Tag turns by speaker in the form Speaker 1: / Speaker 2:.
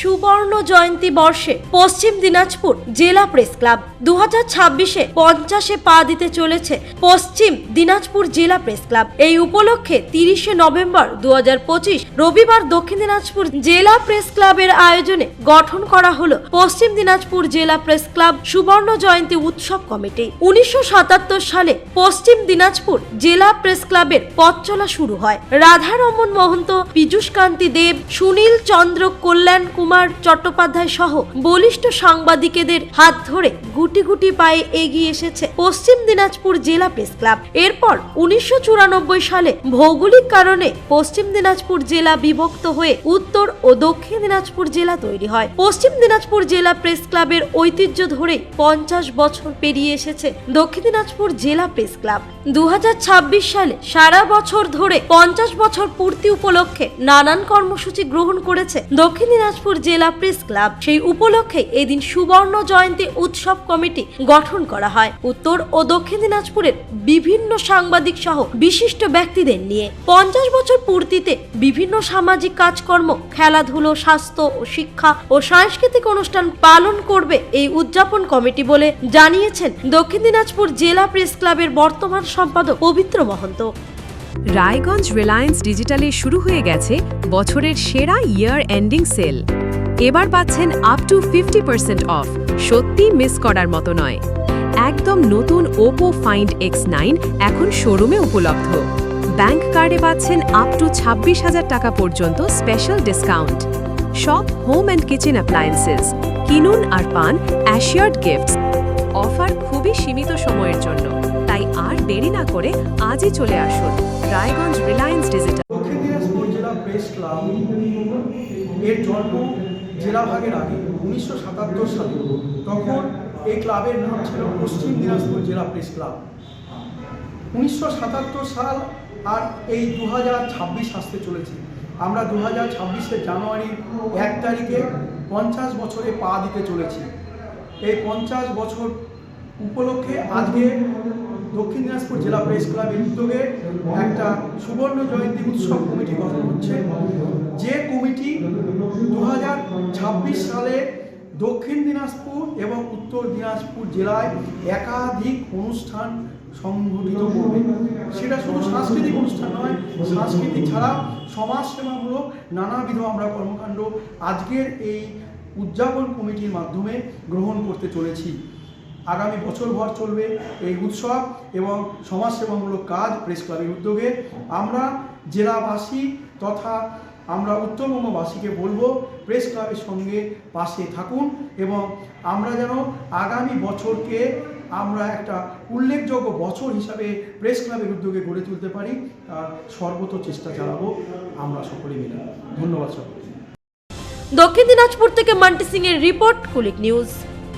Speaker 1: সুবর্ণ জয়ন্তী বর্ষে পশ্চিম দিনাজপুর জেলা প্রেস ক্লাব। দু হাজার ছাব্বিশে পঞ্চাশে পা দিতে চলেছে পশ্চিম দিনাজপুর জেলা প্রেস ক্লাব। এই উপলক্ষে তিরিশে নভেম্বর দু হাজার পঁচিশ রবিবার দক্ষিণ দিনাজপুর জেলা প্রেস ক্লাবের আয়োজনে গঠন করা হলো পশ্চিম দিনাজপুর জেলা প্রেস ক্লাব সুবর্ণ জয়ন্তী উৎসব কমিটি। উনিশশো সাতাত্তর সালে পশ্চিম দিনাজপুর জেলা প্রেস ক্লাবের পথ চলা শুরু হয়। রাধারমন মহন্ত, পীযূষ কান্তি দেব, সুনীল চন্দ্র কল্যাণ কুমার চট্টোপাধ্যায় সহ বলিষ্ঠ সাংবাদিকদের হাত ধরে গুটি গুটি পায়ে এগিয়ে এসেছে পশ্চিম দিনাজপুর জেলা প্রেস ক্লাব। এরপর উনিশশো চুরানব্বই সালে ভৌগোলিক কারণে পশ্চিম দিনাজপুর জেলা বিভক্ত হয়ে উত্তর ও দক্ষিণ দিনাজপুর জেলা তৈরি হয়। পশ্চিম দিনাজপুর জেলা প্রেস ক্লাবের ঐতিহ্য ধরে পঞ্চাশ বছর পেরিয়ে এসেছে দক্ষিণ দিনাজপুর জেলা প্রেস ক্লাব। দু হাজার ছাব্বিশ সালে সারা বছর ধরে পঞ্চাশ বছর পূর্তি উপলক্ষে নানান কর্মসূচি গ্রহণ করেছে দক্ষিণ দিনাজপুর জেলা প্রেস ক্লাব। সেই উপলক্ষে এদিন সুবর্ণ জয়ন্তী উৎসব কমিটি গঠন করা হয়। উত্তর ও দক্ষিণ দিনাজপুরের বিভিন্ন সাংবাদিক সহ বিশিষ্ট ব্যক্তিদের নিয়ে। পঞ্চাশ বছর পূর্তিতে বিভিন্ন সামাজিক কাজকর্ম, খেলাধুলো, স্বাস্থ্য ও শিক্ষা ও সাংস্কৃতিক অনুষ্ঠান পালন করবে এই উদযাপন কমিটি বলে জানিয়েছেন দক্ষিণ দিনাজপুর জেলা প্রেস ক্লাবের বর্তমান সম্পাদক পবিত্র মহন্ত।
Speaker 2: রায়গঞ্জ রিলায়েন্স ডিজিটালে শুরু হয়ে গেছে বছরের সেরা ইয়ার এন্ডিং সেল এবার পাচ্ছেন up to fifty percent off সত্যি মিস করার মতো নয়। একদম নতুন ওপো ফাইন্ড এক্স নাইন এখন শোরুমে উপলব্ধ। ব্যাংক কার্ডে পাচ্ছেন আপ টু ছাব্বিশ হাজার টাকা পর্যন্ত স্পেশাল ডিসকাউন্ট সব হোম অ্যান্ড কিচেন অ্যাপ্লায়েন্সেস কিনুন আর পান অ্যাশিয়ার্ড গিফটস অফার খুবই সীমিত সময়ের জন্য। তাই আর দেরি না করে আজই চলে আসুন রায়গঞ্জ রিলায়েন্স ডিজিটাল
Speaker 3: জন্ম জেলা ভাগের আগে উনিশশো সাতাত্তর সালে তখন এই ক্লাবের নাম ছিল পশ্চিম দিনাজপুর জেলা প্রেস ক্লাব। উনিশশো সাতাত্তর সাল আর এই দু হাজার ছাব্বিশ আসতে চলেছে। আমরা দু হাজার ছাব্বিশের জানুয়ারির এক তারিখে পঞ্চাশ বছরে পা দিতে চলেছি। এই পঞ্চাশ বছর উপলক্ষে আজকে দক্ষিণ দিনাজপুর জেলা প্রেস ক্লাবের উদ্যোগে একটা সুবর্ণ জয়ন্তী উৎসব কমিটি গঠন হচ্ছে। যে কমিটি দু সালে দক্ষিণ দিনাজপুর এবং উত্তর দিনাজপুর জেলায় একাধিক অনুষ্ঠান সংগঠিত করবে। সেটা শুধু সাংস্কৃতিক অনুষ্ঠান নয়, সাংস্কৃতিক ছাড়া সমাজসেবামূলক নানাবিধ আমরা কর্মকাণ্ড আজকের এই উদযাপন কমিটির মাধ্যমে গ্রহণ করতে চলেছি। আগামী বছরভর চলবে এই উৎসব এবং সমাজসেবামূলক কাজ প্রেস ক্লাবের উদ্যোগে। আমরা জেলাবাসী তথা আমরা উত্তরবঙ্গবাসীকে বলব প্রেস ক্লাবের সঙ্গে পাশে থাকুন এবং আমরা যেন আগামী বছরকে আমরা একটা উল্লেখযোগ্য বছর হিসাবে প্রেস ক্লাবের উদ্যোগে গড়ে তুলতে পারি, তার সর্বত চেষ্টা চালাবো আমরা সকলে মিলে। ধন্যবাদ সকলকে
Speaker 1: দক্ষিণ দিনাজপুর থেকে মান্টি সিং এর রিপোর্ট, কুলিক নিউজ।